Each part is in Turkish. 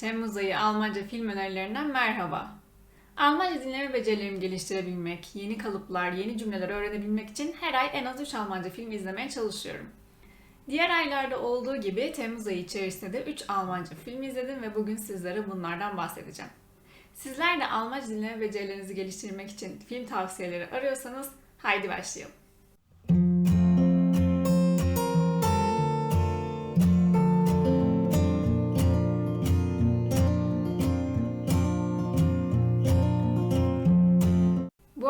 Temmuz ayı Almanca film önerilerinden merhaba. Almanca dinleme becerilerimi geliştirebilmek, yeni kalıplar, yeni cümleler öğrenebilmek için her ay en az 3 Almanca film izlemeye çalışıyorum. Diğer aylarda olduğu gibi Temmuz ayı içerisinde de 3 Almanca film izledim ve bugün sizlere bunlardan bahsedeceğim. Sizler de Almanca dinleme becerilerinizi geliştirmek için film tavsiyeleri arıyorsanız haydi başlayalım.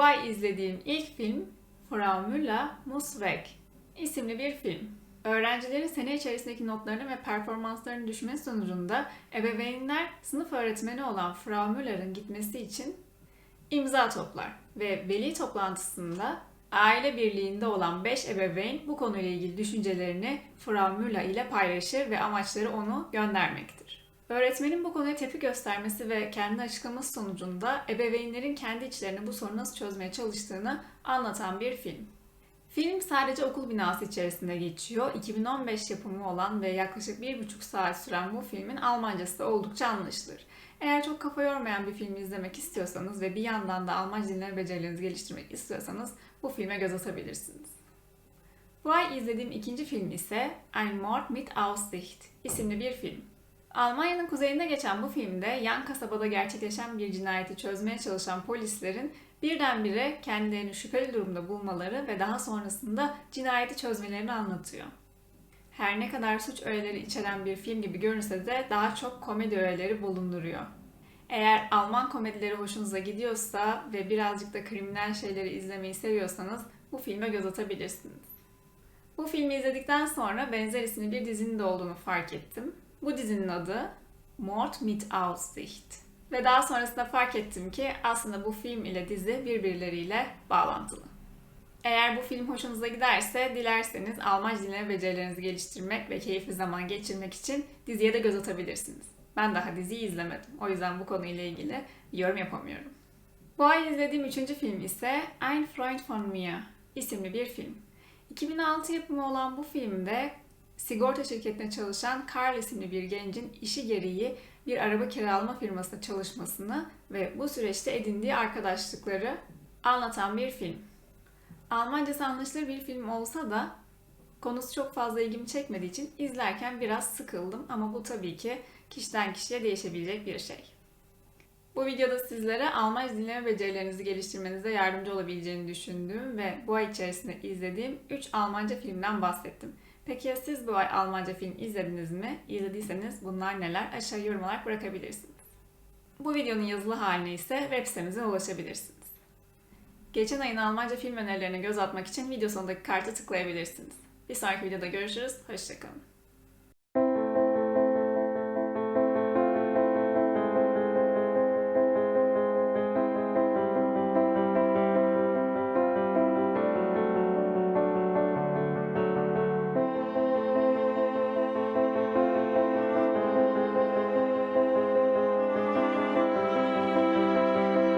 Bu ay izlediğim ilk film Frau Müller muss weg isimli bir film. Öğrencilerin sene içerisindeki notlarının ve performanslarının düşmesi sonucunda ebeveynler sınıf öğretmeni olan Frau Müller'ın gitmesi için imza toplar ve veli toplantısında aile birliğinde olan 5 ebeveyn bu konuyla ilgili düşüncelerini Frau Müller ile paylaşır ve amaçları onu göndermektir. Öğretmenin bu konuya tepki göstermesi ve kendi açıklaması sonucunda ebeveynlerin kendi içlerinde bu sorunu nasıl çözmeye çalıştığını anlatan bir film. Film sadece okul binası içerisinde geçiyor. 2015 yapımı olan ve yaklaşık bir buçuk saat süren bu filmin Almancası da oldukça anlaşılır. Eğer çok kafa yormayan bir film izlemek istiyorsanız ve bir yandan da Almanca dinleme becerilerinizi geliştirmek istiyorsanız bu filme göz atabilirsiniz. Bu ay izlediğim ikinci film ise Ein Mord mit Aussicht isimli bir film. Almanya'nın kuzeyinde geçen bu filmde yan kasabada gerçekleşen bir cinayeti çözmeye çalışan polislerin birdenbire kendilerini şüpheli durumda bulmaları ve daha sonrasında cinayeti çözmelerini anlatıyor. Her ne kadar suç öğeleri içeren bir film gibi görünse de daha çok komedi öğeleri bulunduruyor. Eğer Alman komedileri hoşunuza gidiyorsa ve birazcık da kriminal şeyleri izlemeyi seviyorsanız bu filme göz atabilirsiniz. Bu filmi izledikten sonra benzer isimli bir dizinin de olduğunu fark ettim. Bu dizinin adı Mord mit Aussicht. Ve daha sonrasında fark ettim ki aslında bu film ile dizi birbirleriyle bağlantılı. Eğer bu film hoşunuza giderse dilerseniz Almanca dinleme becerilerinizi geliştirmek ve keyifli zaman geçirmek için diziye de göz atabilirsiniz. Ben daha diziyi izlemedim. O yüzden bu konuyla ilgili yorum yapamıyorum. Bu ay izlediğim üçüncü film ise Ein Freund von mir isimli bir film. 2006 yapımı olan bu filmde sigorta şirketine çalışan Carl isimli bir gencin işi gereği bir araba kiralama firmasında çalışmasını ve bu süreçte edindiği arkadaşlıkları anlatan bir film. Almancası anlaşılır bir film olsa da konusu çok fazla ilgimi çekmediği için izlerken biraz sıkıldım ama bu tabii ki kişiden kişiye değişebilecek bir şey. Bu videoda sizlere Almanca dinleme becerilerinizi geliştirmenize yardımcı olabileceğini düşündüğüm ve bu ay içerisinde izlediğim 3 Almanca filmden bahsettim. Peki ya siz bu ay Almanca film izlediniz mi? İzlediyseniz bunlar neler? Aşağı yorum olarak bırakabilirsiniz. Bu videonun yazılı haline ise web sitemizden ulaşabilirsiniz. Geçen ayın Almanca film önerilerine göz atmak için video sonundaki kartı tıklayabilirsiniz. Bir sonraki videoda görüşürüz. Hoşçakalın.